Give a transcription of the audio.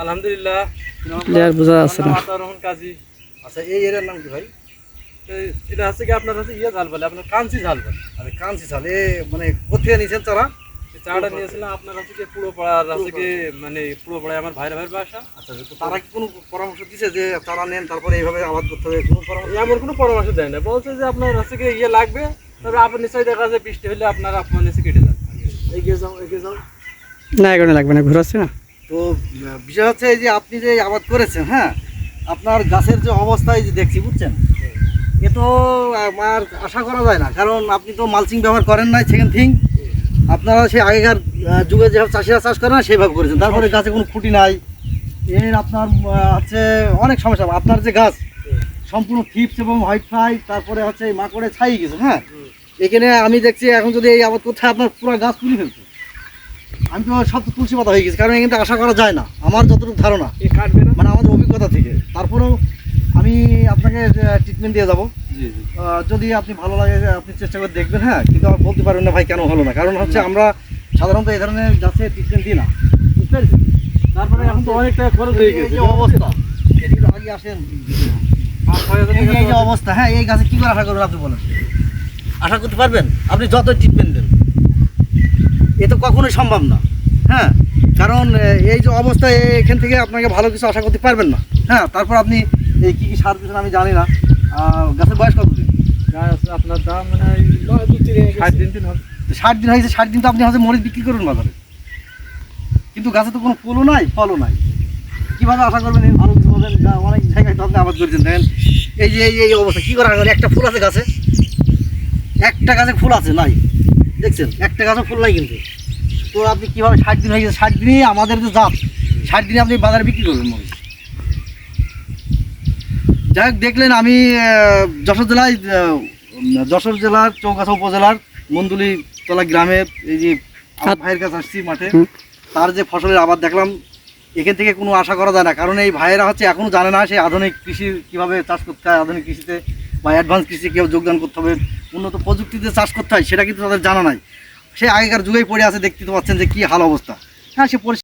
আলহামদুলিল্লাহ। ক্লিয়ার বোঝা যাচ্ছে না। আমার রহমান কাজী আচ্ছা এই এরিয়ার নাম কি ভাই? এটা হচ্ছে কি আপনার হচ্ছে ইয়ে ঝাল বলে আপনার কাঞ্চি ঝাল বলে আরে কাঞ্চি চাল এ মানে কোথায় নিয়েছেন তারা চাটা নিয়েছিলাম আপনার হচ্ছে কি পুরো হচ্ছে কি মানে পুরো আমার ভাইরা ভাইয়ের বাসা। আচ্ছা তো তারা কি কোনো পরামর্শ দিছে যে তারা নেন তারপরে এইভাবে আবাদ করতে হবে কোনো পরামর্শ? এমন কোনো পরামর্শ দেয় না। বলছে যে আপনার হচ্ছে কি ইয়ে লাগবে তবে আপনার নিশ্চয়ই দেখা যায় বৃষ্টি হলে আপনার আপনার নিচে কেটে যাবে। এগিয়ে যাও এগিয়ে যাও। না এখানে লাগবে না ঘুরাচ্ছে না। তো বিষয় হচ্ছে এই যে আপনি যে আবাদ করেছেন হ্যাঁ? আপনার গাছের যে অবস্থা এই যে দেখছি বুঝছেন? এ তো আমার আশা করা যায় না কারণ আপনি তো মালচিং ব্যবহার করেন নাই সেকেন্ড থিং আপনারা সেই আগেকার যুগে যেভাবে চাষিরা চাষ করে না সেইভাবে করেছেন। তারপরে গাছে কোনো খুঁটি নাই। এর আপনার হচ্ছে অনেক সমস্যা। আপনার যে গাছ সম্পূর্ণ থিপস এবং হোয়াইট ফ্রাই তারপরে হচ্ছে এই মাকড়ে ছাই গেছে হ্যাঁ? এখানে আমি দেখছি এখন যদি এই আবাদ করতে হয়, আপনার পুরো গাছ তুলে ফেলছে আমি তো সব তো তুলসী পাতা হয়ে গেছি কারণ এখানে আশা করা যায় না আমার যতটুকু ধারণা। এ কাটবে না? মানে আমাদের অভিজ্ঞতা থেকে। তারপরেও আমি আপনাকে ট্রিটমেন্ট দিয়ে যাব। যদি আপনি ভালো লাগে আপনি চেষ্টা করে দেখবেন হ্যাঁ কিন্তু আমার বলতে পারবেন না ভাই কেন হলো না? কারণ হচ্ছে আমরা সাধারণত এই ধরনের গাছে ট্রিটমেন্ট দিই না। বুঝতে পেরেছেন তারপরে এখন তো অনেক টাকা খরচ হয়ে গেছে। অবস্থা। এদিকে আগে আসেন। এই যে অবস্থা হ্যাঁ এই গাছে কি করে আশা করবেন আপনি বলেন? আশা করতে পারবেন? আপনি যত ট্রিটমেন্ট দেন। এ তো কখনোই সম্ভব না। হ্যাঁ? কারণ এই যে অবস্থা এ- এখান থেকে আপনাকে ভালো কিছু আশা করতে পারবেন না। হ্যাঁ? তারপর আপনি এই কী কী সার দিচ্ছেন আমি জানি না। গাছের বয়স কতদিন আপনার দাম মানে ষাট দিন দিন হবে। ষাট দিন হয়েছে ষাট দিন তো আপনি হচ্ছে মরিচ বিক্রি করুন বাজারে। কিন্তু গাছে তো কোনো ফুলও নাই ফলও নাই। কীভাবে আশা করবেন এই ভালো কিছু পাবেন অনেক জায়গায় তো আপনি আবাদ করেছেন দেখেন। এই যে এই এই অবস্থা কী করে? একটা ফুল আছে গাছে? একটা গাছে ফুল আছে নাই। দেখছেন? একটা গাছও ফুল নাই কিন্তু। তো আপনি কীভাবে ষাট দিন হয়ে গেছে? ষাট দিনই আমাদের যে জাত। ষাট দিনে আপনি বাজারে বিক্রি করবেন মরিচ যাই হোক দেখলেন আমি যশোর জেলায় যশোর জেলার চৌগাছা উপজেলার মন্দুলি তলা গ্রামের এই যে। ভাইয়ের কাছে আসছি মাঠে। তার যে ফসলের আবাদ দেখলাম এখান থেকে কোনো আশা করা যায় না। কারণ এই ভাইয়েরা হচ্ছে এখনও জানে না সেই আধুনিক কৃষি কীভাবে চাষ করতে হয় আধুনিক কৃষিতে বা অ্যাডভান্স কৃষি কেউ যোগদান করতে হবে, উন্নত প্রযুক্তিতে চাষ করতে হয়, সেটা কিন্তু তাদের জানা নাই। সে আগেকার যুগেই পড়ে আছে, দেখতে পাচ্ছেন যে কী হাল অবস্থা। হ্যাঁ সে